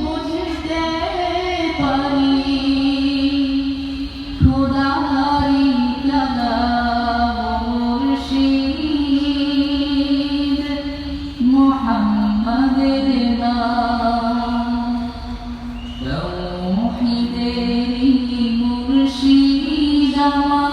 বুঝতে পারি খোদারি দাদা মুর্শিদ মোহাম্মদের নাম। তৌহিদেরি মুর্শিদ আমার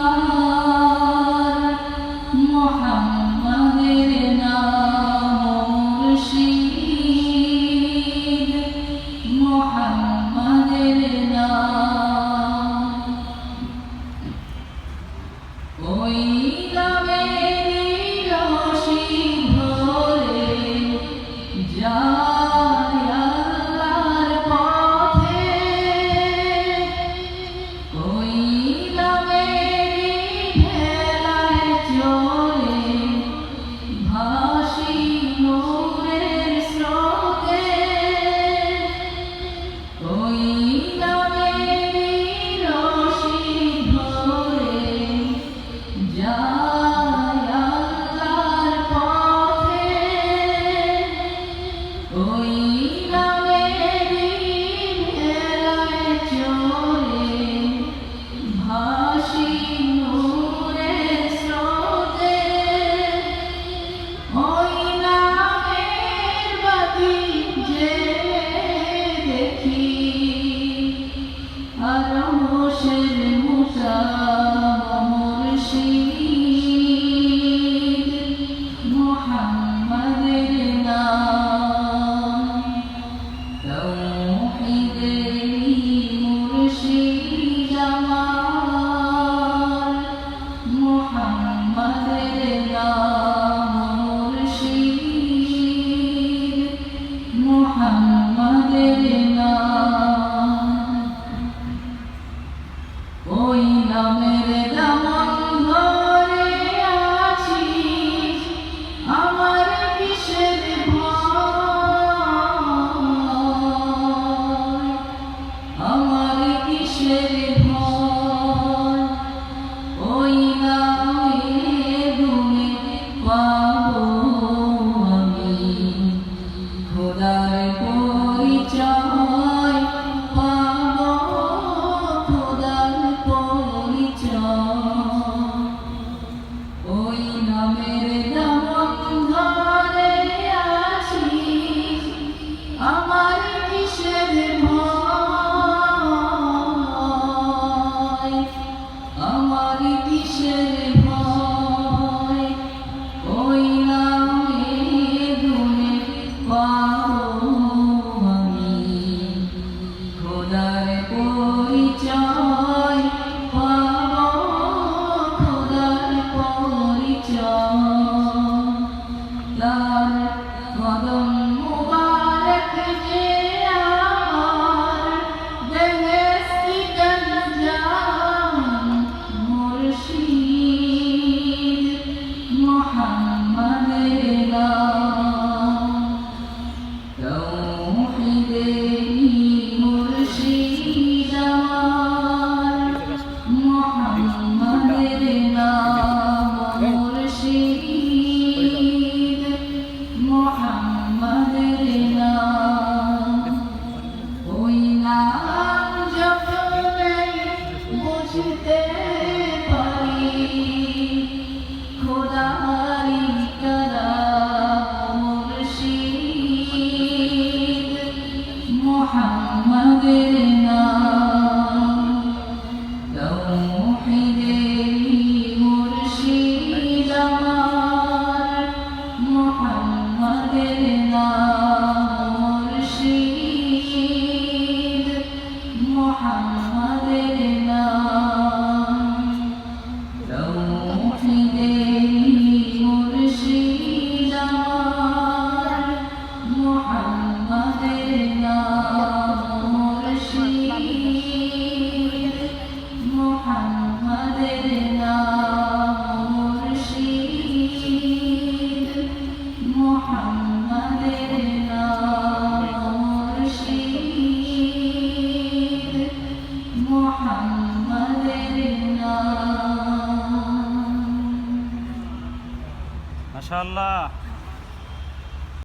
Yeah. আর মোশের মুসা মুর্শিদ Bye. My Amen. ます。মাশাআল্লাহ।